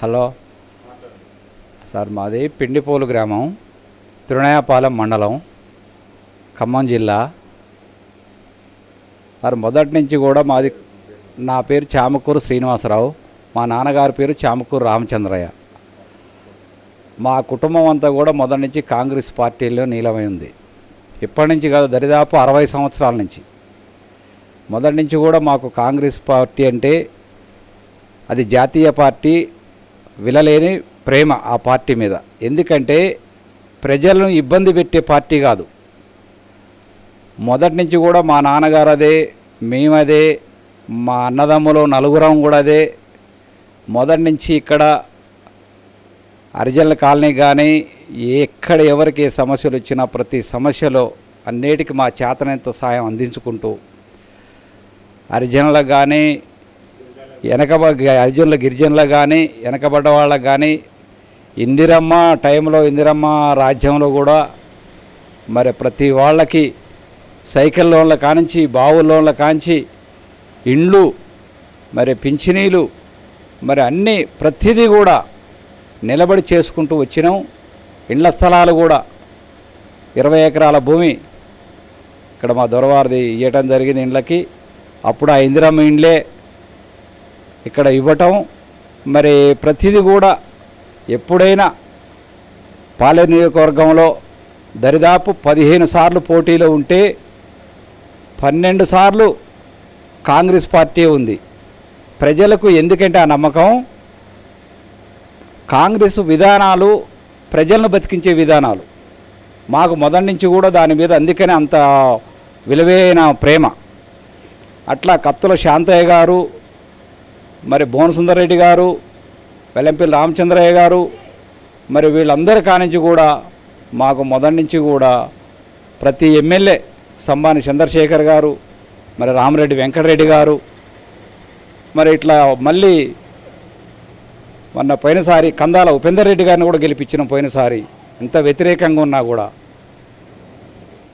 Hello. Sir మాది పిండిపోలు గ్రామం తిరుణయాపాలెం మండలం ఖమ్మం జిల్లా. సార్ మొదటి నుంచి కూడా మాది నా పేరు చామకూరు శ్రీనివాసరావు మా నాన్నగారి పేరు చామకూరు రామచంద్రయ్య. మా కుటుంబం అంతా కూడా మొదటి నుంచి కాంగ్రెస్ పార్టీలో నీలమై ఉంది. ఇప్పటి నుంచి కాదు దరిదాపు అరవై సంవత్సరాల నుంచి. మొదటి నుంచి కూడా మాకు కాంగ్రెస్ పార్టీ అంటే అది జాతీయ పార్టీ విలలేని ప్రేమ ఆ పార్టీ మీద. ఎందుకంటే ప్రజలను ఇబ్బంది పెట్టే పార్టీ కాదు. మొదటి నుంచి కూడా మా నాన్నగారు అదే మేమదే మా అన్నదమ్ములు నలుగురం కూడా అదే. మొదటి నుంచి ఇక్కడ హరిజనుల కాలనీ కానీ ఎక్కడ ఎవరికి ఏ సమస్యలు వచ్చినా ప్రతి సమస్యలో అన్నిటికీ మా చేతనంత సాయం అందించుకుంటూ హరిజనులకు కానీ వెనక అర్జునుల గిరిజనులకు కానీ వెనకబడ్డ వాళ్ళకు కానీ ఇందిరమ్మ టైంలో ఇందిరమ్మ రాజ్యంలో కూడా మరి ప్రతి వాళ్ళకి సైకిల్ లోన్ల కానించి బావు లోన్ల కాంచి ఇండ్లు మరి పింఛనీలు మరి అన్నీ ప్రతిదీ కూడా నిలబడి చేసుకుంటూ వచ్చినాం. ఇండ్ల స్థలాలు కూడా ఇరవై ఎకరాల భూమి ఇక్కడ మా దొరవారిది ఇవ్వటం జరిగింది ఇండ్లకి. అప్పుడు ఆ ఇందిరమ్మ ఇండ్లే ఇక్కడ ఇవ్వటం మరి ప్రతిదీ కూడా ఎప్పుడైనా పాలెం నియోజకవర్గంలో దరిదాపు పదిహేను సార్లు పోటీలో ఉంటే పన్నెండు సార్లు కాంగ్రెస్ పార్టీ ఉంది. ప్రజలకు ఎందుకంటే ఆ నమ్మకం? కాంగ్రెస్ విధానాలు ప్రజలను బతికించే విధానాలు. మాకు మొదటి నుంచి కూడా దాని మీద అందుకనే అంత విలువైన ప్రేమ. అట్లా కత్తుల శాంతయ్య గారు మరి భువనసుందరరెడ్డి గారు వెల్లంపల్లి రామచంద్రయ్య గారు మరి వీళ్ళందరి కానించి కూడా మాకు మొదటి నుంచి కూడా ప్రతి ఎమ్మెల్యే సంబాని చంద్రశేఖర్ గారు మరి రామరెడ్డి వెంకటరెడ్డి గారు మరి ఇట్లా మళ్ళీ మొన్న పోయినసారి కందాల ఉపేందర్ రెడ్డి గారిని కూడా గెలిపించిన పోయినసారి ఎంత వ్యతిరేకంగా ఉన్నా కూడా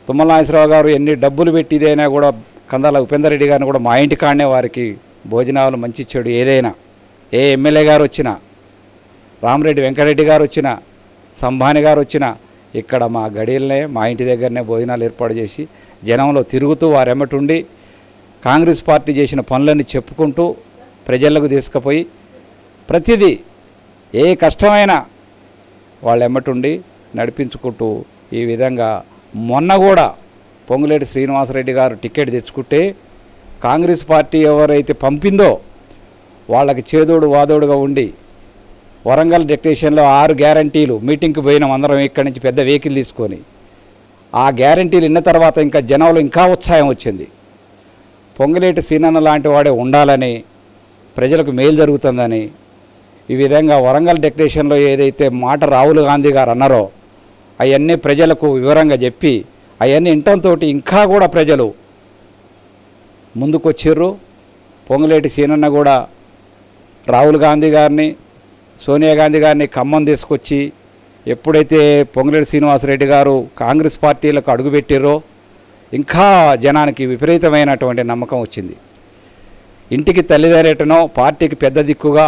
తుమ్మల నాగేశ్వరరావు గారు ఎన్ని డబ్బులు పెట్టి ఇదైనా కూడా కందాల ఉపేందర్ రెడ్డి గారిని కూడా మా ఇంటి కాడనే వారికి భోజనాలు మంచి చెడు ఏదైనా. ఏ ఎమ్మెల్యే గారు వచ్చినా రామరెడ్డి వెంకటరెడ్డి గారు వచ్చినా సంభాని గారు వచ్చినా ఇక్కడ మా గడియలనే మా ఇంటి దగ్గరనే భోజనాలు ఏర్పాటు చేసి జనంలో తిరుగుతూ వారెమ్మటుండి కాంగ్రెస్ పార్టీ చేసిన పనులన్నీ చెప్పుకుంటూ ప్రజలకు తీసుకుపోయి ప్రతిదీ ఏ కష్టమైనా వాళ్ళు ఎమ్మటుండి నడిపించుకుంటూ ఈ విధంగా మొన్న కూడా పొంగులేటి శ్రీనివాసరెడ్డి గారు టికెట్ తెచ్చుకుంటే కాంగ్రెస్ పార్టీ ఎవరైతే పంపిందో వాళ్ళకి చేదోడు వాదోడుగా ఉండి వరంగల్ డిక్టేషన్లో ఆరు గ్యారంటీలు మీటింగ్కి పోయినాం అందరం ఇక్కడి నుంచి పెద్ద వెహికల్ తీసుకొని. ఆ గ్యారంటీలు విన్న తర్వాత ఇంకా జనంలో ఇంకా ఉత్సాహం వచ్చింది. పొంగలేటి సీనన్న లాంటి వాడే ఉండాలని ప్రజలకు మేలు జరుగుతుందని ఈ విధంగా వరంగల్ డెక్టేషన్లో ఏదైతే మాట రాహుల్ గాంధీ గారు అన్నారో అవన్నీ ప్రజలకు వివరంగా చెప్పి అవన్నీ ఇంటంతో ఇంకా కూడా ప్రజలు ముందుకొచ్చిర్రు. పొంగులేటి సీనన్న కూడా రాహుల్ గాంధీ గారిని సోనియా గాంధీ గారిని ఖమ్మం తీసుకొచ్చి ఎప్పుడైతే పొంగులేటి శ్రీనివాసరెడ్డి గారు కాంగ్రెస్ పార్టీలకు అడుగుపెట్టిర్రో ఇంకా జనానికి విపరీతమైనటువంటి నమ్మకం వచ్చింది. ఇంటికి తల్లిదండ్రులటనో పార్టీకి పెద్ద దిక్కుగా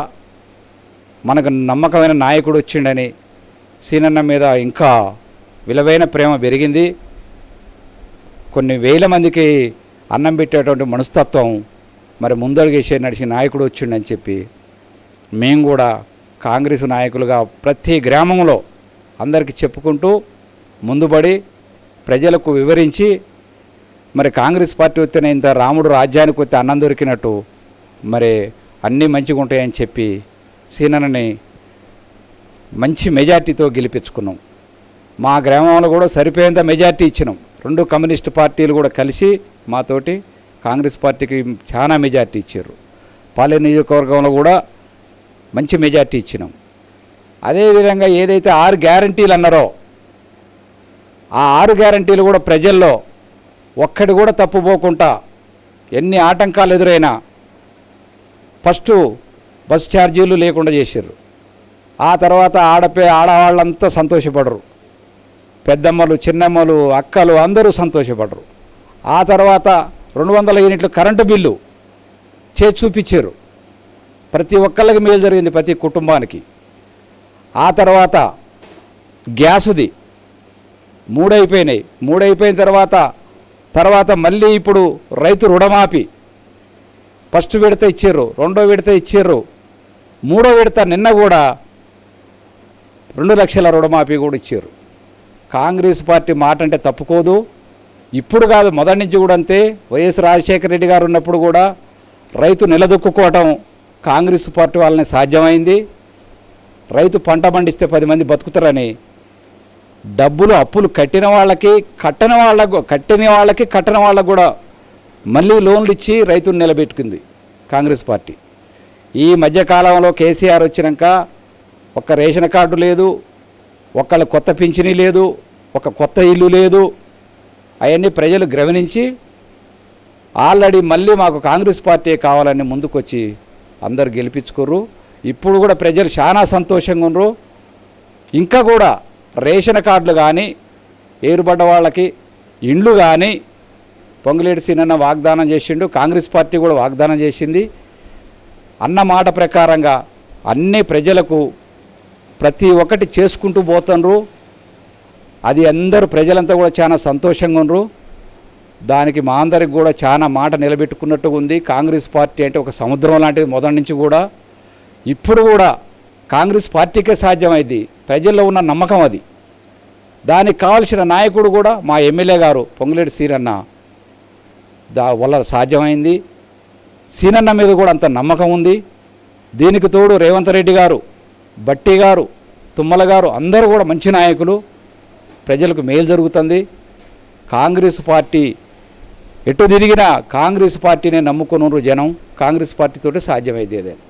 మనకు నమ్మకమైన నాయకుడు వచ్చిండని సీనన్న మీద ఇంకా విలువైన ప్రేమ పెరిగింది. కొన్ని వేల మందికి అన్నం పెట్టేటువంటి మనస్తత్వం మరి ముందడుగేసే నడిచిన నాయకుడు వచ్చిండని చెప్పి మేము కూడా కాంగ్రెస్ నాయకులుగా ప్రతి గ్రామంలో అందరికీ చెప్పుకుంటూ ముందుబడి ప్రజలకు వివరించి మరి కాంగ్రెస్ పార్టీ వస్తేనే ఇంత రాముడు రాజ్యానికి వస్తే అన్నం దొరికినట్టు మరి అన్నీ మంచిగా ఉంటాయని చెప్పి సీనన్నని మంచి మెజార్టీతో గెలిపించుకున్నాం. మా గ్రామంలో కూడా సరిపోయేంత మెజార్టీ ఇచ్చినాం. రెండు కమ్యూనిస్ట్ పార్టీలు కూడా కలిసి మాతోటి కాంగ్రెస్ పార్టీకి చాలా మెజార్టీ ఇచ్చారు. పాలే నియోజకవర్గంలో కూడా మంచి మెజార్టీ ఇచ్చినాం. అదేవిధంగా ఏదైతే ఆరు గ్యారంటీలు అన్నారో ఆ ఆరు గ్యారంటీలు కూడా ప్రజల్లో ఒక్కటి కూడా తప్పుపోకుండా ఎన్ని ఆటంకాలు ఎదురైనా ఫస్ట్ బస్ ఛార్జీలు లేకుండా చేశారు. ఆ తర్వాత ఆడపే ఆడవాళ్ళంతా సంతోషపడరు. పెద్దమ్మలు చిన్నమ్మలు అక్కలు అందరూ సంతోషపడరు. ఆ తర్వాత రెండు వందల యూనిట్లు కరెంటు బిల్లు చే చూపించారు. ప్రతి ఒక్కళ్ళకి మేలు జరిగింది ప్రతి కుటుంబానికి. ఆ తర్వాత గ్యాసుది మూడైపోయినాయి. మూడైపోయిన తర్వాత తర్వాత మళ్ళీ ఇప్పుడు రైతు రుణమాఫీ. ఫస్ట్ విడత ఇచ్చారు రెండో విడత ఇచ్చారు మూడో విడత నిన్న కూడా రెండు లక్షల రుణమాఫీ కూడా ఇచ్చారు. కాంగ్రెస్ పార్టీ మాట అంటే తప్పుకోదు. ఇప్పుడు కాదు మొదటి నుంచి కూడా అంతే. వైఎస్ రాజశేఖర రెడ్డి గారు ఉన్నప్పుడు కూడా రైతు నిలదొక్కుకోవటం కాంగ్రెస్ పార్టీ వాళ్ళని సాధ్యమైంది. రైతు పంట పండిస్తే పది మంది బతుకుతారని. డబ్బులు అప్పులు కట్టిన వాళ్ళకి కట్టని వాళ్ళకు కట్టిన వాళ్ళకి కట్టని వాళ్ళకు కూడా మళ్ళీ లోన్లు ఇచ్చి రైతును నిలబెట్టుకుంది కాంగ్రెస్ పార్టీ. ఈ మధ్యకాలంలో కేసీఆర్ వచ్చినాక ఒక్క రేషన్ కార్డు లేదు ఒకళ్ళ కొత్త పింఛనీ లేదు ఒక కొత్త ఇల్లు లేదు అవన్నీ ప్రజలు గమనించి ఆల్రెడీ మళ్ళీ మాకు కాంగ్రెస్ పార్టీ కావాలని ముందుకొచ్చి అందరు గెలిపించుకోరు ఇప్పుడు కూడా ప్రజలు చాలా సంతోషంగా ఉన్నారు. ఇంకా కూడా రేషన్ కార్డులు కానీ ఏరుబడ్డ వాళ్ళకి ఇండ్లు కానీ పొంగులేటి సీనన్న వాగ్దానం చేసిండు. కాంగ్రెస్ పార్టీ కూడా వాగ్దానం చేసింది. అన్న మాట ప్రకారంగా అన్ని ప్రజలకు ప్రతి ఒక్కటి చేసుకుంటూ పోతున్నారు. అది అందరూ ప్రజలంతా కూడా చాలా సంతోషంగా ఉన్నారు. దానికి మా అందరికి కూడా చాలా మాట నిలబెట్టుకున్నట్టుగా ఉంది. కాంగ్రెస్ పార్టీ అంటే ఒక సముద్రం లాంటిది మొదటి నుంచి కూడా. ఇప్పుడు కూడా కాంగ్రెస్ పార్టీకే సాధ్యమైంది. ప్రజల్లో ఉన్న నమ్మకం అది. దానికి కావలసిన నాయకుడు కూడా మా ఎమ్మెల్యే గారు పొంగులేటి సీరన్న దా వల్ల సాధ్యమైంది. సీనన్న మీద కూడా అంత నమ్మకం ఉంది. దీనికి తోడు రేవంత్ రెడ్డి గారు బట్టి గారు తుమ్మల గారు అందరూ కూడా మంచి నాయకులు. ప్రజలకు మేలు జరుగుతుంది. కాంగ్రెస్ పార్టీ ఎటు తిరిగినా కాంగ్రెస్ పార్టీనే నమ్ముకున్నారు జనం. కాంగ్రెస్ పార్టీతో సాధ్యమైంది ఏదైనా